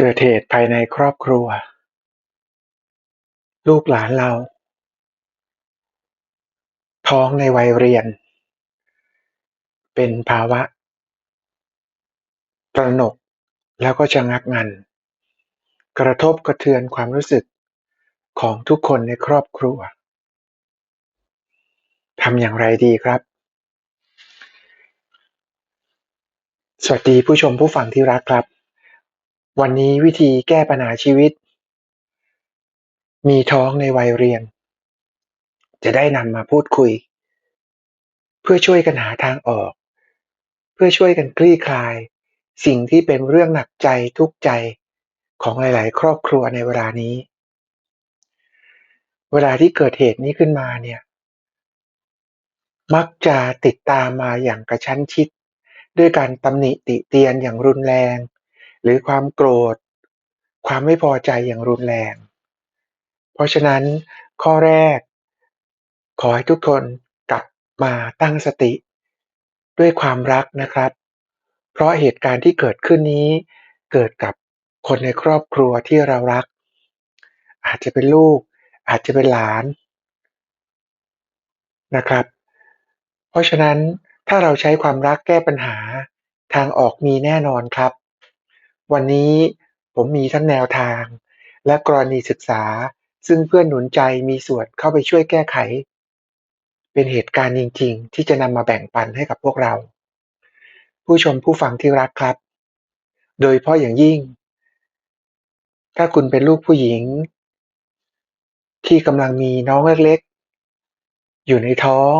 เกิดเหตุภายในครอบครัว ลูกหลานเรา ท้องในวัยเรียน เป็นภาวะตระหนกแล้วก็ชะงักงัน กระทบกระเทือนความรู้สึกของทุกคนในครอบครัวทำอย่างไรดีครับ สวัสดีผู้ชมผู้ฟังที่รักครับ วันนี้วิธีแก้ปัญหาชีวิต มีท้องในวัยเรียน จะได้นำมาพูดคุย เพื่อช่วยกันหาทางออก เพื่อช่วยกันคลี่คลาย สิ่งที่เป็นเรื่องหนักใจทุกใจของหลาย ๆ ครอบครัวในเวลานี้ เวลาที่เกิดเหตุนี้ขึ้นมาเนี่ย มักจะติดตามมาอย่างกระชั้นชิด ด้วยการตำหนิติเตียนอย่างรุนแรง หรือความโกรธ ความไม่พอใจอย่างรุนแรง เพราะฉะนั้นข้อแรก ขอให้ทุกคนกลับมาตั้งสติ ด้วยความรักนะครับ เพราะเหตุการณ์ที่เกิดขึ้นนี้เกิดกับคนในครอบครัวที่เรารัก อาจจะเป็นลูก อาจจะเป็นหลานนะครับ เพราะฉะนั้นถ้าเราใช้ความรักแก้ปัญหาทางออกมีแน่นอนครับ วันนี้ผมมีทั้งแนวทาง และกรณีศึกษา ซึ่งเพื่อนหนุนใจมีส่วนเข้าไปช่วยแก้ไข เป็นเหตุการณ์จริง ๆ ที่จะนำมาแบ่งปันให้กับพวกเรา ผู้ชมผู้ฟังที่รักครับ โดยเฉพาะอย่างยิ่ง ถ้าคุณเป็นลูกผู้หญิง ที่กำลังมีน้องเล็กๆ อยู่ในท้อง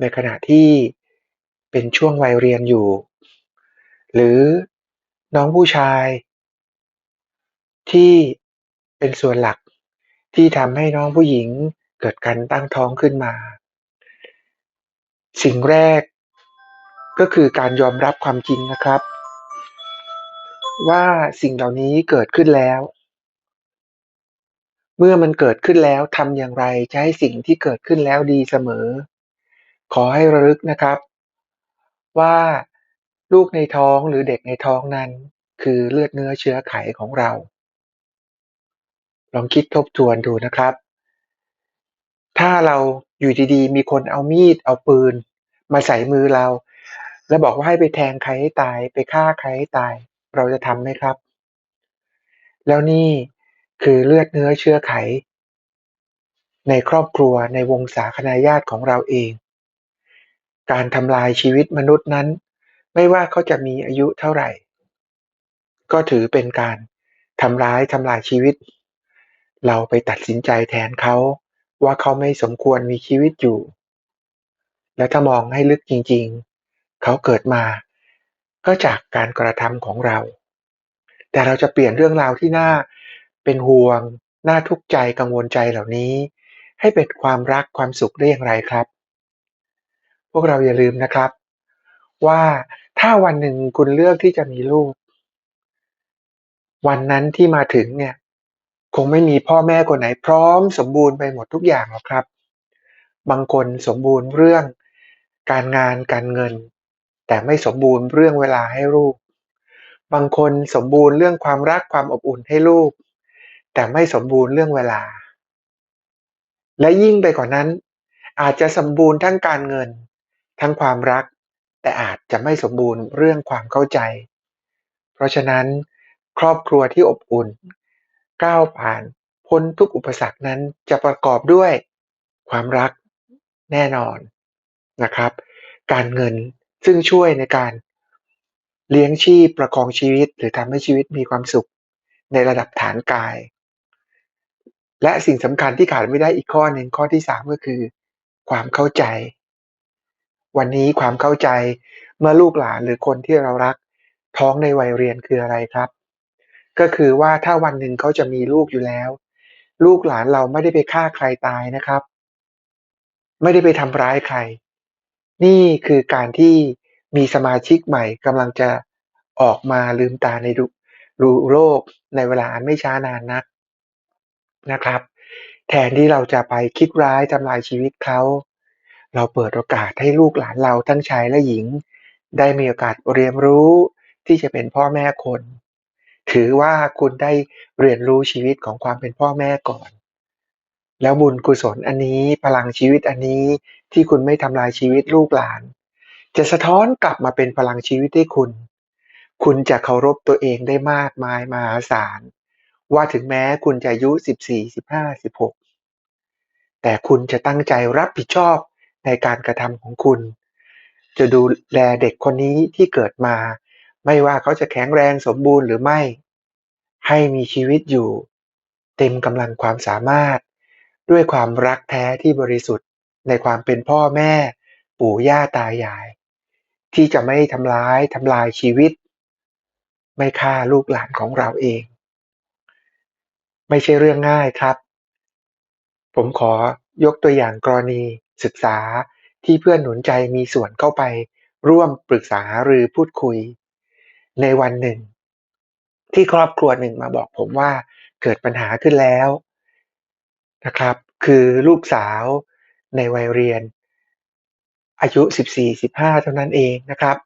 ในขณะที่เป็นช่วงวัยเรียนอยู่ หรือ น้องผู้ชาย ที่เป็นส่วนหลักที่ทำให้น้องผู้หญิงเกิดการตั้งท้องขึ้นมา สิ่งแรกก็คือการยอมรับความจริงนะครับ ว่าสิ่งเหล่านี้เกิดขึ้นแล้ว เมื่อมันเกิดขึ้นแล้วทำอย่างไรจะให้สิ่งที่เกิดขึ้นแล้วดีเสมอ ขอให้ระลึกนะครับ ว่า ลูกในท้องหรือเด็กในท้องนั้น คือเลือดเนื้อเชื้อไขของเรา ลองคิดทบทวนดูนะครับ ถ้าเราอยู่ดีๆ มีคนเอามีดเอาปืน มาใส่มือเรา แล้วบอกว่าให้ไปแทงใครให้ตาย ไปฆ่าใครให้ตาย เราจะทำไหมครับ แล้วนี่คือเลือดเนื้อเชื้อไข ในครอบครัวในวงศาคณาญาติของเราเอง การทำลายชีวิตมนุษย์นั้น ไม่ว่าเขาจะมีอายุเท่าไหร่ ก็ถือเป็นการทำร้ายทำลายชีวิต เราไปตัดสินใจแทนเขาว่าเขาไม่สมควรมีชีวิตอยู่ และถ้ามองให้ลึกจริง ๆ เขาเกิดมา ก็จากการกระทำของเรา แต่เราจะเปลี่ยนเรื่องราวที่น่าเป็นห่วงน่าทุกข์ใจกังวลใจเหล่านี้ ให้เป็นความรักความสุขได้อย่างไรครับ พวกเราอย่าลืมนะครับ ว่า ถ้าวันหนึ่งคุณเลือกที่จะมีลูก วันนั้นที่มาถึงเนี่ย คงไม่มีพ่อแม่คนไหนพร้อมสมบูรณ์ไปหมดทุกอย่างหรอกครับ บางคนสมบูรณ์เรื่อง การงานการเงิน แต่ไม่สมบูรณ์เรื่องเวลาให้ลูก บางคนสมบูรณ์เรื่องความรักความอบอุ่นให้ลูก แต่ไม่สมบูรณ์เรื่องเวลา และยิ่งไปกว่านั้น อาจจะสมบูรณ์ทั้งการเงิน ทั้งความรัก แต่อาจจะไม่สมบูรณ์เรื่องความเข้าใจ เพราะฉะนั้น ครอบครัวที่อบอุ่น ก้าวผ่านพ้นทุกอุปสรรคนั้นจะประกอบด้วยความรักแน่นอนนะครับ การเงินซึ่งช่วยในการเลี้ยงชีพประคองชีวิต หรือทำให้ชีวิตมีความสุขในระดับฐานกาย และสิ่งสำคัญที่ขาดไม่ได้อีกข้อหนึ่งข้อที่สามก็คือ ความเข้าใจ วันนี้ความเข้าใจเมื่อลูกหลานหรือคนที่เรารักท้องในวัยเรียนคืออะไรครับ ก็คือว่าถ้าวันหนึ่งเขาจะมีลูกอยู่แล้ว ลูกหลานเราไม่ได้ไปฆ่าใครตายนะครับ ไม่ได้ไปทำร้ายใคร นี่คือการที่มีสมาชิกใหม่กำลังจะออกมาลืมตาในรูโลกในเวลาอันไม่ช้านานนักนะครับ แทนที่เราจะไปคิดร้ายทำลายชีวิตเขา เราเปิดโอกาสให้ลูกหลานเราทั้งชายและหญิง ได้มีโอกาสเรียนรู้ที่จะเป็นพ่อแม่คน ถือว่าคุณได้เรียนรู้ชีวิตของความเป็นพ่อแม่ก่อน แล้วบุญกุศลอันนี้พลังชีวิตอันนี้ที่คุณไม่ทำลายชีวิตลูกหลาน จะสะท้อนกลับมาเป็นพลังชีวิตให้คุณ คุณจะเคารพตัวเองได้มากมายมหาศาลว่าถึงแม้คุณจะอายุ 14 15 16 แต่คุณจะตั้งใจรับผิดชอบ ในการกระทำของคุณ จะดูแลเด็กคนนี้ที่เกิดมา ไม่ว่าเขาจะแข็งแรงสมบูรณ์หรือไม่ ให้มีชีวิตอยู่ เต็มกำลังความสามารถ ด้วยความรักแท้ที่บริสุทธิ์ในความเป็นพ่อแม่ ปู่ย่าตายาย ที่จะไม่ทำร้ายทำลายชีวิต ไม่ฆ่าลูกหลานของเราเอง ไม่ใช่เรื่องง่ายครับ ผมขอยกตัวอย่างกรณี ศึกษาที่เพื่อนหนุนใจมีส่วนเข้าไป ร่วมปรึกษาหรือพูดคุย ในวันหนึ่ง ที่ครอบครัวหนึ่งมาบอกผมว่าเกิดปัญหาขึ้นแล้วนะครับ คือลูกสาวในวัยเรียน อายุ 14-15 เท่านั้นเองนะครับ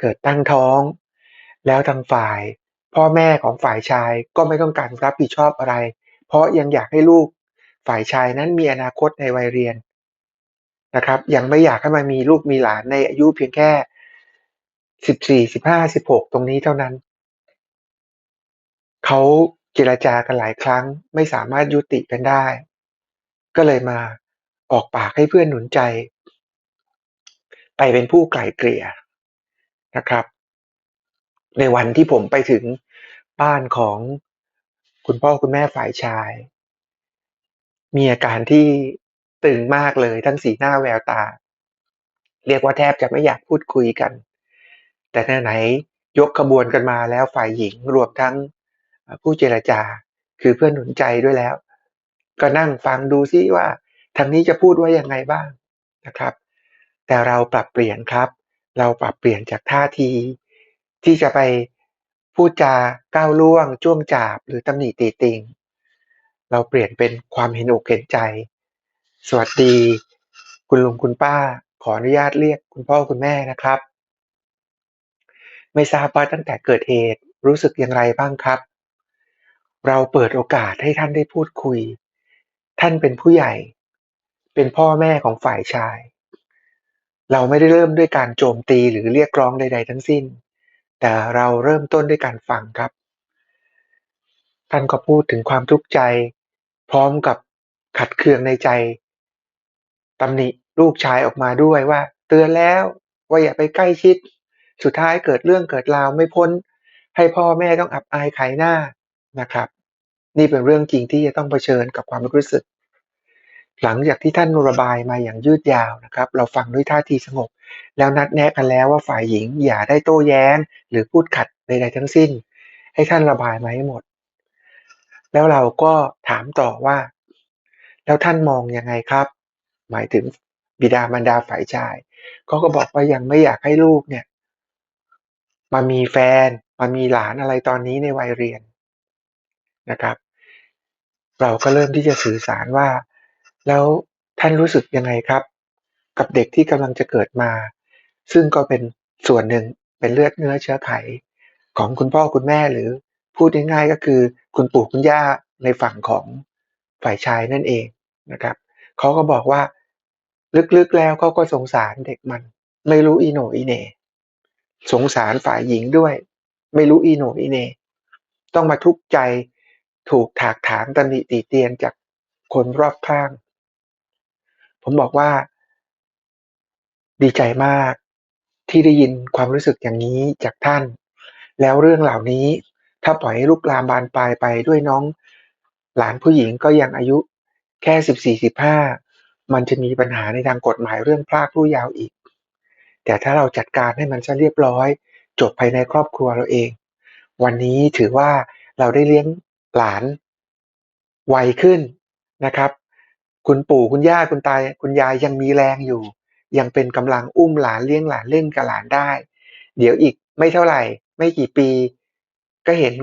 เกิดตั้งท้อง แล้วทางฝ่าย พ่อแม่ของฝ่ายชายก็ไม่ต้องการรับผิดชอบอะไร เพราะยังอยากให้ลูกฝ่ายชายนั้นมีอนาคตในวัยเรียน นะครับ ยังไม่อยากให้มันมีลูกมีหลานในอายุเพียงแค่14 15 16ตรงนี้เท่านั้น เขาเจรจากันหลายครั้ง ไม่สามารถยุติกันได้ ก็เลยมาออกปากให้เพื่อนหนุนใจ ไปเป็นผู้ไกล่เกลี่ยนะครับ ในวันที่ผมไปถึงบ้านของคุณพ่อคุณแม่ฝ่ายชาย มีอาการที่ ตึงมากเลยทั้งสีหน้าแววตา เรียกว่าแทบจะไม่อยากพูดคุยกัน แต่ไหนยกขบวนกันมาแล้วฝ่ายหญิงรวมทั้งผู้เจรจา คือเพื่อนหนุนใจด้วยแล้ว ก็นั่งฟังดูซิว่าทางนี้จะพูดว่ายังไงบ้างนะครับ แต่เราปรับเปลี่ยนครับ เราปรับเปลี่ยนจากท่าที ที่จะไปพูดจาก้าวล่วงจ้วงจาบหรือตำหนิตีติง เราเปลี่ยนเป็นความเห็นอกเห็นใจ สวัสดี คุณลุงคุณป้า ขออนุญาตเรียกคุณพ่อคุณแม่นะครับ ไม่ทราบว่าตั้งแต่เกิดเหตุรู้สึกอย่างไรบ้างครับ เราเปิดโอกาสให้ท่านได้พูดคุย ท่านเป็นผู้ใหญ่ เป็นพ่อแม่ของฝ่ายชาย เราไม่ได้เริ่มด้วยการโจมตีหรือเรียกร้องใด ๆ ทั้งสิ้น แต่เราเริ่มต้นด้วยการฟังครับ ท่านก็พูดถึงความทุกข์ใจ พร้อมกับขัดเคืองในใจ ตำหนิลูกชายออกมาด้วยว่า เตือนแล้วว่าอย่าไปใกล้ชิด สุดท้ายเกิดเรื่องเกิดราวไม่พ้น ให้พ่อแม่ต้องอับอายขายหน้านะครับ นี่เป็นเรื่องจริงที่จะต้องเผชิญกับความรู้สึก หลังจากที่ท่านระบายมาอย่างยืดยาวนะครับ เราฟังด้วยท่าทีสงบ แล้วนัดแนะกันแล้วว่าฝ่ายหญิงอย่าได้โต้แย้ง หรือพูดขัดใดๆทั้งสิ้น ให้ท่านระบายมาให้หมด แล้วเราก็ถามต่อว่า แล้วท่านมองยังไงครับ หมายถึงบิดามารดาฝ่ายชายเขาก็บอกว่ายังไม่อยากให้ลูกเนี่ยมามีแฟนมามีหลานอะไรตอนนี้ในวัยเรียนนะครับ เราก็เริ่มที่จะสื่อสารว่า แล้วท่านรู้สึกยังไงครับ กับเด็กที่กำลังจะเกิดมา ซึ่งก็เป็นส่วนหนึ่งเป็นเลือดเนื้อเชื้อไข ของคุณพ่อคุณแม่หรือพูดง่ายๆก็คือ คุณปู่คุณย่าในฝั่งของฝ่ายชายนั่นเองนะครับเขาก็บอกว่า ลึกๆแล้วเขาก็สงสารเด็กมัน ไม่รู้อีโหนอีเน สงสารฝ่ายหญิงด้วย ไม่รู้อีโหนอีเน ต้องมาทุกข์ใจถูกถากถางตำหนิตีเตียนจากคนรอบข้าง ผมบอกว่า ดีใจมากที่ได้ยินความรู้สึกอย่างนี้จากท่าน แล้วเรื่องเหล่านี้ถ้าปล่อยให้ลุกลามบานปลายไปด้วยน้อง หลานผู้หญิงก็ยังอายุแค่สิบสี่สิบห้า มันจะมีปัญหาในทางกฎหมายเรื่องพรากผู้ยาวอีก แต่ถ้าเราจัดการให้มันซะเรียบร้อย จบภายในครอบครัวเราเอง วันนี้ถือว่าเราได้เลี้ยงหลานไวขึ้นนะครับ คุณปู่คุณย่าคุณตาคุณยายยังมีแรงอยู่ ยังเป็นกำลังอุ้มหลานเลี้ยงหลานเล่นกับหลานได้ เดี๋ยวอีกไม่เท่าไหร่ ไม่กี่ปี ก็เห็น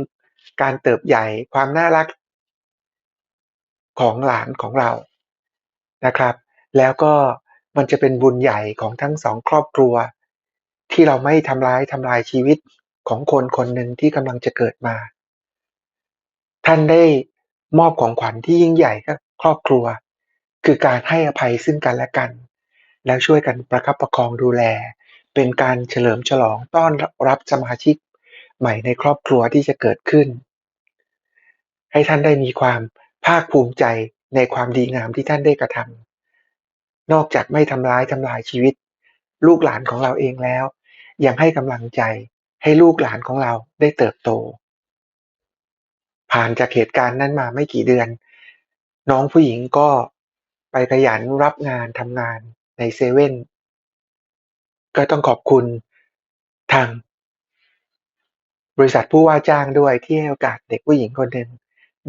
การเติบใหญ่ความน่ารักของหลานของเรา นะครับ แล้วก็มันจะเป็นบุญใหญ่ของทั้งสองครอบครัว ที่เราไม่ทำร้ายทำลายชีวิตของคนคนหนึ่งที่กำลังจะเกิดมา ท่านได้มอบของขวัญที่ยิ่งใหญ่กับครอบครัว คือการให้อภัยซึ่งกันและกัน แล้วช่วยกันประคับประคองดูแล เป็นการเฉลิมฉลองต้อนรับสมาชิกใหม่ในครอบครัวที่จะเกิดขึ้น ให้ท่านได้มีความภาคภูมิใจ ในความดีงามที่ท่านได้กระทำนอกจากไม่ทำร้ายทำลายชีวิต ลูกหลานของเราเองแล้ว ยังให้กำลังใจให้ลูกหลานของเราได้เติบโต ผ่านจากเหตุการณ์นั้นมาไม่กี่เดือน น้องผู้หญิงก็ไปขยันรับงานทำงานในเซเว่นก็ต้องขอบคุณทาง บริษัทผู้ว่าจ้างด้วยที่ให้โอกาสเด็กผู้หญิงคนหนึ่ง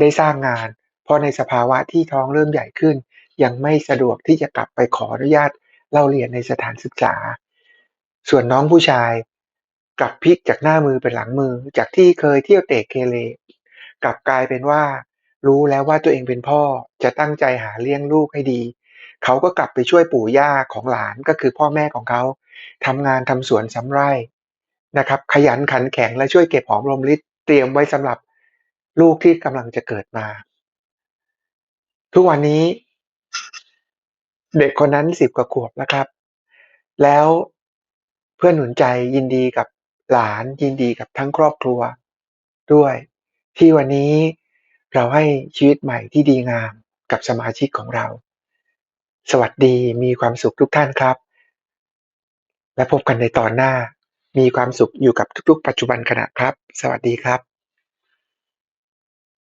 ได้สร้างงาน เพราะในสภาวะที่ท้องเริ่มใหญ่ขึ้น ยังไม่สะดวกที่จะกลับไปขออนุญาตเล่าเรียนในสถานศึกษา ส่วนน้องผู้ชาย กลับพลิกจากหน้ามือเป็นหลังมือ จากที่เคยเที่ยวเตะเกเรกลับกลายเป็นว่า รู้แล้วว่าตัวเองเป็นพ่อจะตั้งใจหาเลี้ยงลูกให้ดี เขาก็กลับไปช่วยปู่ย่าของหลานก็คือพ่อแม่ของเขาทำงานทำสวนสำไร่นะครับ ขยันขันแข็งและช่วยเก็บหอมรอมริบเตรียมไว้สำหรับลูกที่กำลังจะเกิดมา ทุกวันนี้เด็กคนนั้นสิบกว่าขวบแล้วครับ แล้วเพื่อนหนุนใจยินดีกับหลานยินดีกับทั้งครอบครัว ด้วย ที่วันนี้เราให้ชีวิตใหม่ที่ดีงามกับสมาชิกของเรา สวัสดีมีความสุขทุกท่านครับ และพบกันในตอนหน้า มีความสุขอยู่กับทุกๆ ปัจจุบันขณะครับ สวัสดีครับ